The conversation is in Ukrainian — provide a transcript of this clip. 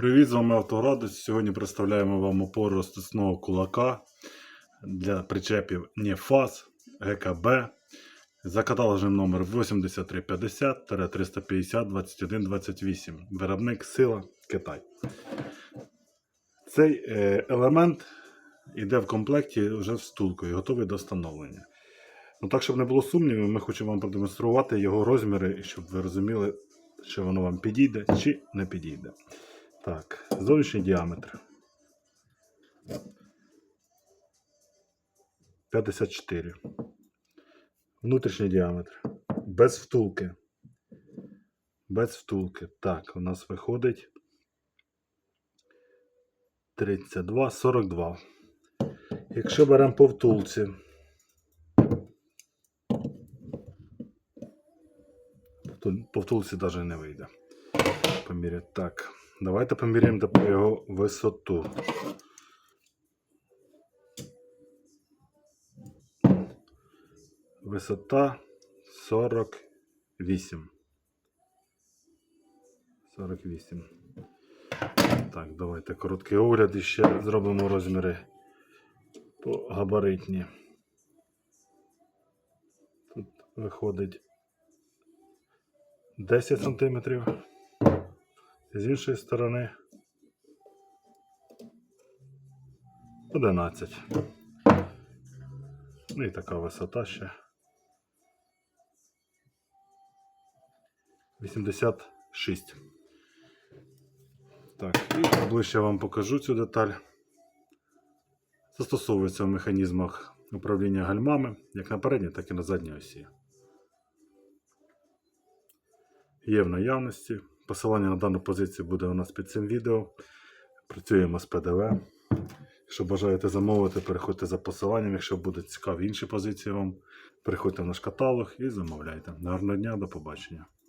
Привіт, з вами Автоградус. Сьогодні представляємо вам опору розтисного кулака для причепів НЕФАС ГКБ за каталожним номер 8350-350-2128. Виробник Сила Китай. Цей е, елемент йде в комплекті вже з втулкою, готовий до встановлення. Ну так, щоб не було сумнівів, ми хочемо вам продемонструвати його розміри, щоб ви розуміли, що воно вам підійде чи не підійде. Так, зовнішній діаметр. 54. Внутрішній діаметр. Без втулки. Без втулки. Так, у нас виходить 32, 42. Якщо беремо по втулці. По втулці навіть не вийде. Поміряти. Так. Давайте поміряємо тепер його висоту. Висота 48. 48. Так, давайте короткий огляд і ще зробимо розміри по габаритні. Тут виходить 10 сантиметрів. З іншої сторони 11. Ну і така висота ще. 86. Так, і ближче вам покажу цю деталь. Застосовується в механізмах управління гальмами як на передній, так і на задній осі. Є в наявності. Посилання на дану позицію буде у нас під цим відео. Працюємо з ПДВ. Якщо бажаєте замовити, переходьте за посиланням. Якщо будуть цікаві інші позиції вам, переходьте в наш каталог і замовляйте. Гарного дня, до побачення.